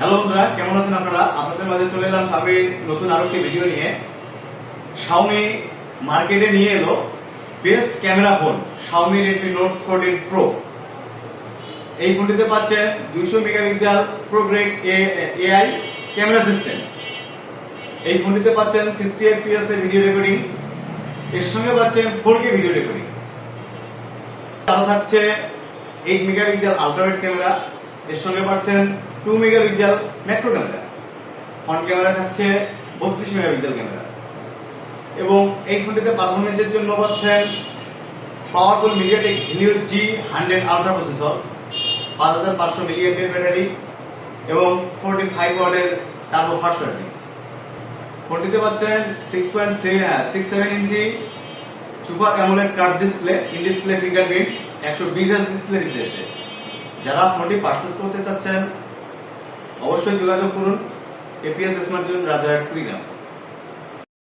Hello বন্ধুরা, কেমন আছেন আপনারা? আপনাদের মাঝে চলে এলাম স্বামী নতুন আরও একটি ভিডিও নিয়ে। শাওমি মার্কেটে নিয়ে এলো best camera phone Xiaomi Redmi Note fourteen Pro এই ফোনটিতে পাচ্ছেন দুইশো megapixel pro grade AI camera system এই ফোনটিতে পাচ্ছেন সিক্সটি এফপিএস এর ভিডিও রেকর্ডিং এর সঙ্গে পাচ্ছেন ফোর কে ভিডিও রেকর্ডিং তাও থাকছে এইট মেগাপিক্সেল আলট্রাওয়েড ক্যামেরা এর সঙ্গে পাচ্ছেন two megapixel macro camera front camera থাকছে বত্রিশ মেগাপিক্সেল ক্যামেরা এবং এই ফোনটিতে পারফরমেন্সের জন্য পাচ্ছেন powerful MediaTek Helio G hundred ultra processor পাঁচ হাজার পাঁচশো মিলিয়ামের ব্যাটারি এবং ফোরটি ফাইভ ওয়াটের টার্বো ফাস্ট চার্জিং ফোনটিতে পাচ্ছেন six point six seven inch super AMOLED curve display in display fingerprint একশো বিশ হাজ ডিসপ্লে রিফ্রেশে যারা ফোনটি পার্সেস করতে চাচ্ছেন অবশ্যই যোগাযোগ করুন। APS smart zone Rajarhat Kurigram.